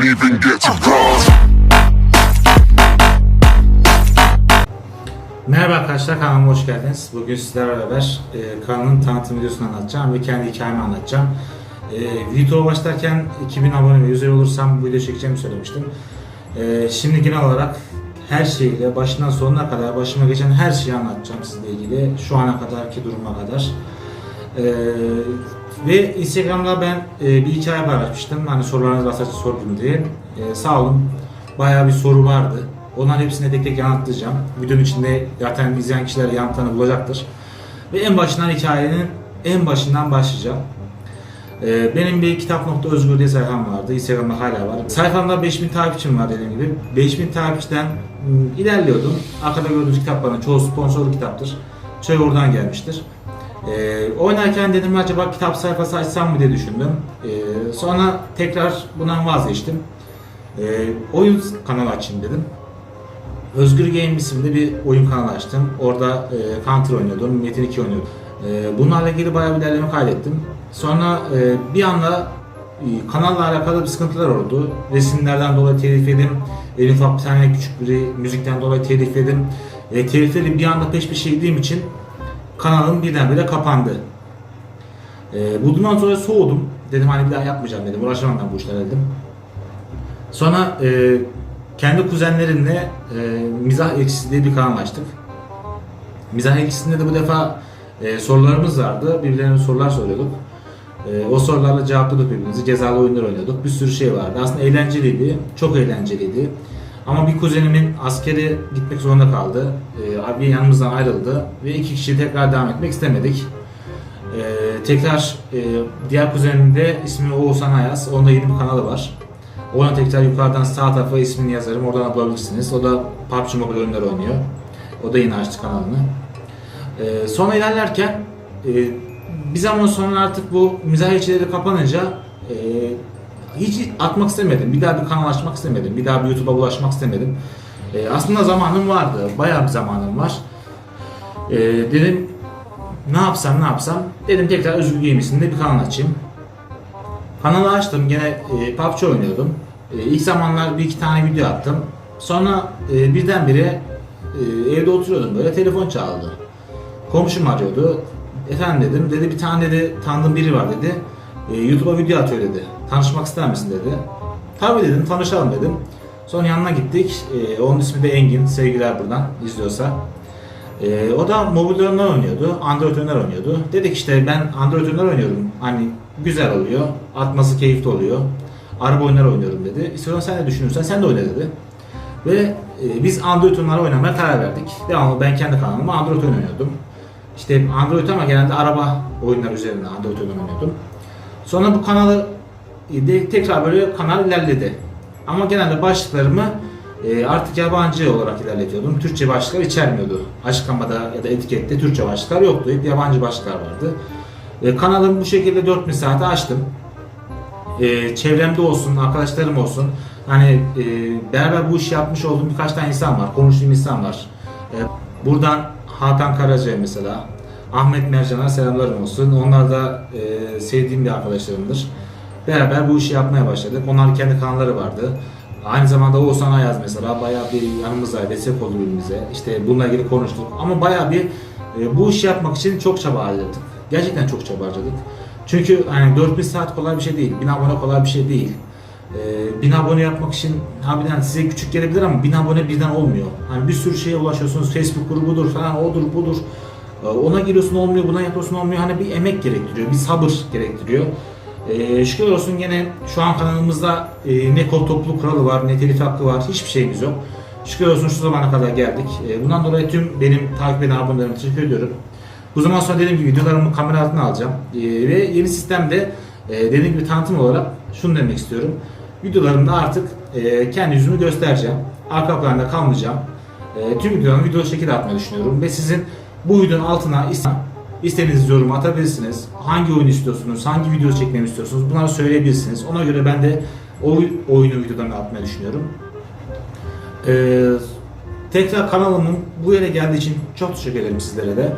can't even get to cross. Merhaba arkadaşlar kanalıma hoş geldiniz. Bugün sizlerle beraber e, kanalın tanıtım videosunu anlatacağım ve kendi hikayemi anlatacağım. E, videoya başlarken 2000 abone ve 100 olursam bu video çekeceğimi söylemiştim. E, şimdi genel olarak her şeyle başından sonuna kadar başıma geçen her şeyi anlatacağım sizle ilgili. Şu ana kadarki duruma kadar. E, ve Instagram'da ben e, bir hikaye paylaşmıştım. Hani sorularınız varsa sordum diye. E, sağ olun. Bayağı bir soru vardı. Onların hepsini tek tek yanıtlayacağım. Videonun içinde zaten izleyen kişiler yanıtlarını bulacaktır. Ve en başından hikayenin en başından başlayacağım. Ee, benim bir kitap.özgür diye sayfam vardı. Instagram'da hala var. Sayfamda 5000 takipçim var dediğim gibi. 5000 takipçiden ım, ilerliyordum. Arkada gördüğünüz kitapların çoğu sponsorlu kitaptır. Çoğu oradan gelmiştir. Ee, oynarken dedim acaba kitap sayfası açsam mı diye düşündüm. Ee, sonra tekrar bundan vazgeçtim. Ee, oyun kanalı açayım dedim. Özgür Game isimli bir oyun kanalı açtım. Orada e, Counter oynuyordum, Metin 2 oynuyordum. E, bunlarla ilgili bayağı bir ilerleme kaydettim. Sonra e, bir anda e, kanalla alakalı bir sıkıntılar oldu. Resimlerden dolayı telif yedim. Bir tane küçük bir müzikten dolayı telif yedim. E, telifleri bir anda peş peşe yediğim için kanalım birdenbire kapandı. E, bundan sonra soğudum. Dedim hani bir daha yapmayacağım dedim. Uğraşamam ben bu işlerle dedim. Sonra e, kendi kuzenlerimle e, Mizah Ekşisi diye bir kanal açtık. Mizah Ekşisi'nde de bu defa e, sorularımız vardı. Birbirlerine sorular soruyorduk. E, o sorularla cevaplıyorduk birbirimizi. Cezalı oyunlar oynuyorduk. Bir sürü şey vardı. Aslında eğlenceliydi. Çok eğlenceliydi. Ama bir kuzenimin askeri gitmek zorunda kaldı. E, abi yanımızdan ayrıldı. Ve iki kişi tekrar devam etmek istemedik. E, tekrar e, diğer kuzenim de ismi Oğuzhan Ayaz. Onda yeni bir kanalı var. Ona tekrar yukarıdan sağ tarafa ismini yazarım. Oradan bulabilirsiniz. O da PUBG Mobile oyunları oynuyor. O da yine açtı kanalını. Ee, sonra ilerlerken e, bir zaman sonra artık bu mizah içeriğleri kapanınca e, hiç atmak istemedim. Bir daha bir kanal açmak istemedim. Bir daha bir YouTube'a bulaşmak istemedim. E, aslında zamanım vardı. Bayağı bir zamanım var. E, dedim ne yapsam ne yapsam. Dedim tekrar Özgür Game isimli bir kanal açayım. Kanalı açtım gene e, PUBG oynuyordum. E, ilk zamanlar bir iki tane video attım. Sonra e, birdenbire e, evde oturuyordum böyle telefon çaldı. Komşum arıyordu. Efendim dedim. Dedi bir tane dedi tanıdığım biri var dedi. E, YouTube'a video atıyor dedi. Tanışmak ister misin dedi. Tabii dedim tanışalım dedim. Sonra yanına gittik. E, onun ismi de Engin. Sevgiler buradan izliyorsa. Ee, o da mobil oyunlar oynuyordu, Android oyunlar oynuyordu. Dedik işte ben Android oyunlar oynuyorum. Hani güzel oluyor, atması keyifli oluyor. Araba oyunları oynuyorum dedi. İstiyorsan sen de düşünürsen sen de oyna dedi. Ve e, biz Android oyunları oynamaya karar verdik. Devamlı ben kendi kanalıma Android oyun oynuyordum. İşte Android ama genelde araba oyunları üzerine Android oyun oynuyordum. Sonra bu kanalı de, tekrar böyle kanal ilerledi. Ama genelde başlıklarımı e, artık yabancı olarak ilerletiyordum. Türkçe başlıklar içermiyordu. Açıklamada ya da etikette Türkçe başlıklar yoktu. Hep yabancı başlıklar vardı. E, kanalımı bu şekilde 4000 saate açtım. E, çevremde olsun, arkadaşlarım olsun. Hani e, beraber bu işi yapmış olduğum birkaç tane insan var. Konuştuğum insan var. E, buradan Hakan Karaca'ya mesela. Ahmet Mercan'a selamlarım olsun. Onlar da e, sevdiğim bir arkadaşlarımdır. Beraber bu işi yapmaya başladık. Onların kendi kanalları vardı. Aynı zamanda Oğuzhan Ayaz mesela bayağı bir yanımızda destek oldu birbirimize. İşte bununla ilgili konuştuk. Ama bayağı bir e, bu işi yapmak için çok çaba harcadık. Gerçekten çok çaba harcadık. Çünkü hani 4000 saat kolay bir şey değil. 1000 abone kolay bir şey değil. E, 1000 abone yapmak için harbiden size küçük gelebilir ama 1000 abone birden olmuyor. Hani bir sürü şeye ulaşıyorsunuz. Facebook grubudur falan odur budur. E, ona giriyorsun olmuyor, buna yapıyorsun olmuyor. Hani bir emek gerektiriyor, bir sabır gerektiriyor. Ee, şükür olsun gene şu an kanalımızda e, ne kod topluluk kuralı var ne telif hakkı var hiçbir şeyimiz yok. Şükür olsun şu zamana kadar geldik. E, bundan dolayı tüm benim takip eden abonelerime teşekkür ediyorum. Bu zaman sonra dediğim gibi videolarımı kamera altına alacağım. E, ve yeni sistemde e, dediğim gibi tanıtım olarak şunu demek istiyorum. Videolarımda artık e, kendi yüzümü göstereceğim. Arka planda kalmayacağım. E, tüm videolarımı video şekilde atmayı düşünüyorum. Ve sizin bu videonun altına istem İstediğiniz yorum atabilirsiniz. Hangi oyun istiyorsunuz, hangi video çekmemi istiyorsunuz bunları söyleyebilirsiniz. Ona göre ben de o oyunu videolarını atmayı düşünüyorum. Ee, tekrar kanalımın bu yere geldiği için çok teşekkür ederim sizlere de.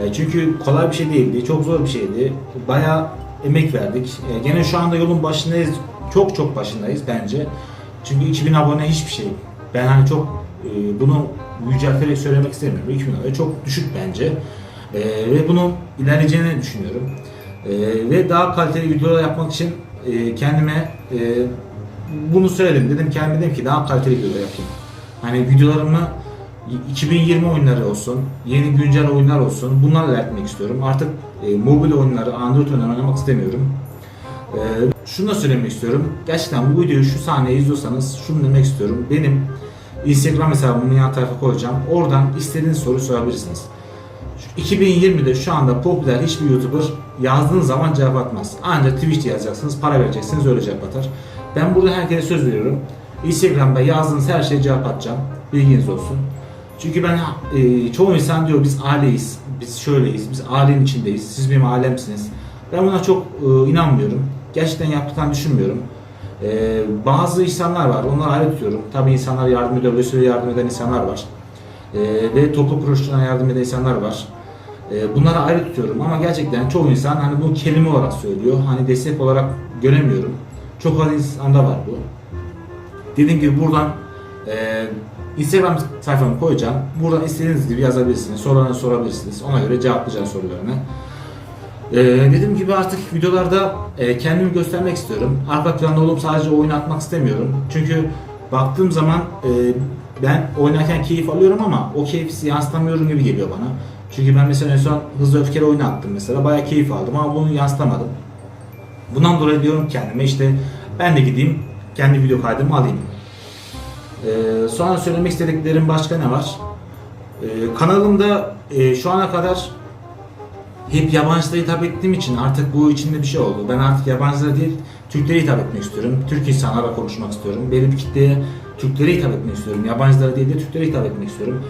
Ee, çünkü kolay bir şey değildi, çok zor bir şeydi. Bayağı emek verdik. Ee, gene şu anda yolun başındayız çok çok başındayız bence. Çünkü 2000 abone hiçbir şey. Ben hani çok e, bunu yücelterek söylemek istemiyorum. 2000 abone çok düşük bence. E, ve bunun ilerleyeceğini düşünüyorum. E, ve daha kaliteli videolar yapmak için e, kendime e, bunu söyledim. Dedim kendime dedim ki daha kaliteli videolar yapayım. Hani videolarımı 2020 oyunları olsun, yeni güncel oyunlar olsun bunlarla ilerletmek istiyorum. Artık e, mobil oyunları, Android oyunları oynamak istemiyorum. E, şunu da söylemek istiyorum. Gerçekten bu videoyu şu sahneyi izliyorsanız şunu demek istiyorum. Benim Instagram hesabımın yan tarafa koyacağım. Oradan istediğiniz soru sorabilirsiniz. Şu 2020'de şu anda popüler hiçbir YouTuber yazdığınız zaman cevap atmaz. Ancak Twitch'te yazacaksınız, para vereceksiniz öyle cevap atar. Ben burada herkese söz veriyorum. Instagram'da yazdığınız her şeye cevap atacağım. Bilginiz olsun. Çünkü ben e, çoğu insan diyor biz aileyiz, biz şöyleyiz, biz ailenin içindeyiz, siz benim ailemsiniz. Ben buna çok e, inanmıyorum. Gerçekten yaptıklarını düşünmüyorum. E, bazı insanlar var, onları ayrı tutuyorum. Tabii insanlar yardım ediyor, böyle yardım eden insanlar var. E, ve toplu kuruluşlarına yardım eden insanlar var. E, bunları ayrı tutuyorum ama gerçekten çoğu insan hani bunu kelime olarak söylüyor. Hani destek olarak göremiyorum. Çok az insanda var bu. Dediğim gibi buradan e, Instagram sayfamı koyacağım. Buradan istediğiniz gibi yazabilirsiniz. Sorularını sorabilirsiniz. Ona göre cevaplayacağım sorularını. E, dediğim gibi artık videolarda e, kendimi göstermek istiyorum. Arka planda olup sadece oyun atmak istemiyorum. Çünkü baktığım zaman e, ben oynarken keyif alıyorum ama o keyfi yansıtamıyorum gibi geliyor bana. Çünkü ben mesela en son Hızlı Öfkeli oyunu attım mesela. Bayağı keyif aldım ama bunu yansıtamadım. Bundan dolayı diyorum kendime işte ben de gideyim kendi video kaydımı alayım. Ee, sonra söylemek istediklerim başka ne var? Ee, kanalımda e, şu ana kadar hep yabancılara hitap ettiğim için artık bu içinde bir şey oldu. Ben artık yabancılara değil Türklere hitap etmek istiyorum. Türk insanlarla konuşmak istiyorum. Benim kitleye Türklere hitap etmek istiyorum. Yabancılara değil de Türklere hitap etmek istiyorum.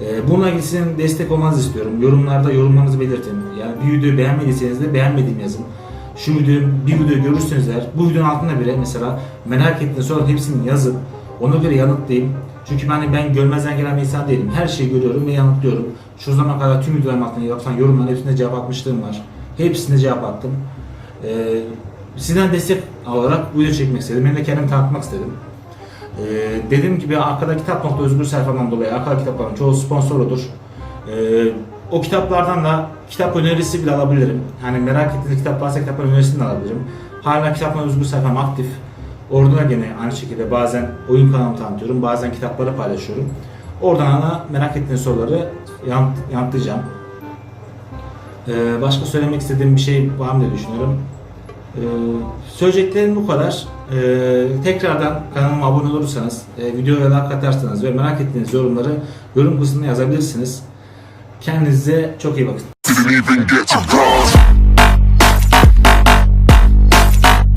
Ee, bununla ilgili destek olmanızı istiyorum. Yorumlarda yorumlarınızı belirtin. Yani bir videoyu beğenmediyseniz de beğenmediğimi yazın. Şu videoyu, bir videoyu görürseniz eğer bu videonun altında bile mesela merak ettiğiniz sonra hepsini yazın. Ona göre yanıtlayayım. Çünkü ben, ben görmezden gelen bir insan değilim. Her şeyi görüyorum ve yanıtlıyorum. Şu zamana kadar tüm videolarım altında yapılan yorumların hepsine cevap atmışlığım var. Hepsine cevap attım. Ee, sizden destek alarak video çekmek istedim. Ben de kendimi tanıtmak istedim. Ee, dediğim gibi arkada kitap.özgür sayfamdan dolayı arkada kitapların çoğu sponsorludur. Ee, o kitaplardan da kitap önerisi bile alabilirim. Hani merak ettiğiniz kitap varsa kitapların önerisini de alabilirim. Hala kitapların özgür sayfam aktif. Orada da gene aynı şekilde bazen oyun kanalımı tanıtıyorum, bazen kitapları paylaşıyorum. Oradan da merak ettiğiniz soruları yanıt, yanıtlayacağım. Ee, başka söylemek istediğim bir şey var mı diye düşünüyorum. Ee, söyleyeceklerim bu kadar. Ee, tekrardan kanalıma abone olursanız, e, videoya like atarsanız ve merak ettiğiniz yorumları yorum kısmına yazabilirsiniz. Kendinize çok iyi bakın.